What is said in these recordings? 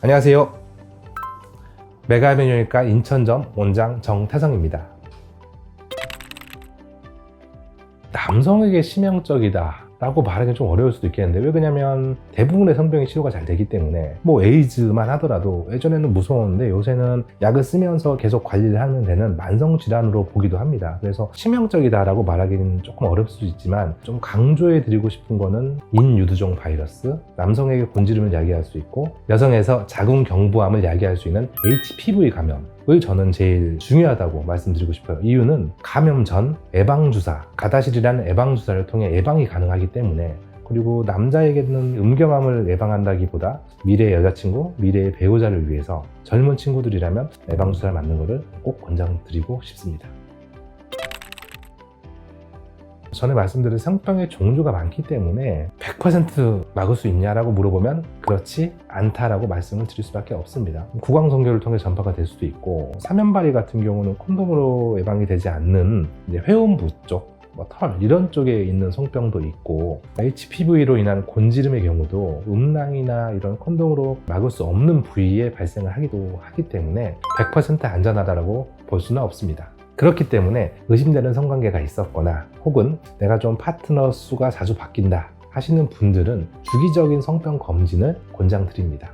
안녕하세요. 메가메뉴니까 인천점 원장 정태성입니다. 남성에게 치명적이다. 라고 말하기 좀 어려울 수도 있겠는데 왜 그러냐면 대부분의 성병이 치료가 잘 되기 때문에 뭐 에이즈만 하더라도 예전에는 무서웠는데 요새는 약을 쓰면서 계속 관리를 하면 되는 만성 질환으로 보기도 합니다. 그래서 치명적이다라고 말하기는 조금 어려울 수도 있지만 좀 강조해 드리고 싶은 거는 인유두종 바이러스, 남성에게 곤지름을 야기할 수 있고 여성에서 자궁 경부암을 야기할 수 있는 HPV 감염 을 저는 제일 중요하다고 말씀드리고 싶어요. 이유는 감염 전 예방주사, 가다실이라는 예방주사를 통해 예방이 가능하기 때문에 그리고 남자에게는 음경암을 예방한다기보다 미래의 여자친구, 미래의 배우자를 위해서 젊은 친구들이라면 예방주사를 맞는 것을 꼭 권장드리고 싶습니다. 전에 말씀드린 성병의 종류가 많기 때문에 100% 막을 수 있냐라고 물어보면 그렇지 않다라고 말씀을 드릴 수밖에 없습니다. 구강성교를 통해 전파가 될 수도 있고 사면발이 같은 경우는 콘돔으로 예방이 되지 않는 회음부 쪽, 뭐 털 이런 쪽에 있는 성병도 있고 HPV로 인한 곤지름의 경우도 음낭이나 이런 콘돔으로 막을 수 없는 부위에 발생을 하기도 하기 때문에 100% 안전하다라고 볼 수는 없습니다. 그렇기 때문에 의심되는 성관계가 있었거나 혹은 내가 좀 파트너 수가 자주 바뀐다 하시는 분들은 주기적인 성병 검진을 권장드립니다.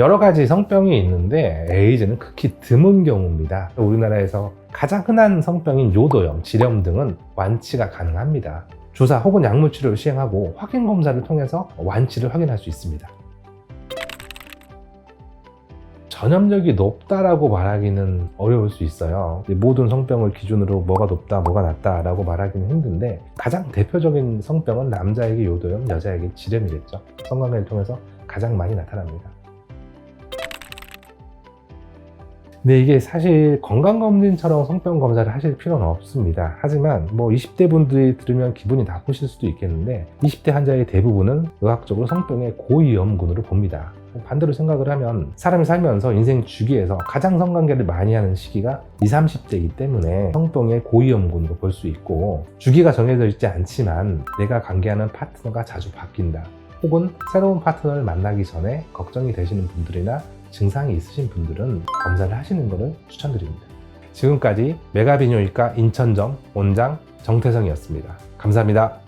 여러 가지 성병이 있는데 에이즈는 극히 드문 경우입니다. 우리나라에서 가장 흔한 성병인 요도염, 지렴 등은 완치가 가능합니다. 주사 혹은 약물 치료를 시행하고 확인 검사를 통해서 완치를 확인할 수 있습니다. 전염력이 높다라고 말하기는 어려울 수 있어요. 모든 성병을 기준으로 뭐가 높다, 뭐가 낮다라고 말하기는 힘든데 가장 대표적인 성병은 남자에게 요도염, 여자에게 지렴이겠죠. 성관계를 통해서 가장 많이 나타납니다. 근데 이게 사실 건강검진처럼 성병 검사를 하실 필요는 없습니다. 하지만 뭐 20대 분들이 들으면 기분이 나쁘실 수도 있겠는데 20대 환자의 대부분은 의학적으로 성병의 고위험군으로 봅니다. 반대로 생각을 하면 사람이 살면서 인생 주기에서 가장 성관계를 많이 하는 시기가 20, 30대이기 때문에 성병의 고위험군으로 볼 수 있고 주기가 정해져 있지 않지만 내가 관계하는 파트너가 자주 바뀐다. 혹은 새로운 파트너를 만나기 전에 걱정이 되시는 분들이나 증상이 있으신 분들은 검사를 하시는 것을 추천드립니다. 지금까지 메가비뇨기과 인천점 원장 정태성이었습니다. 감사합니다.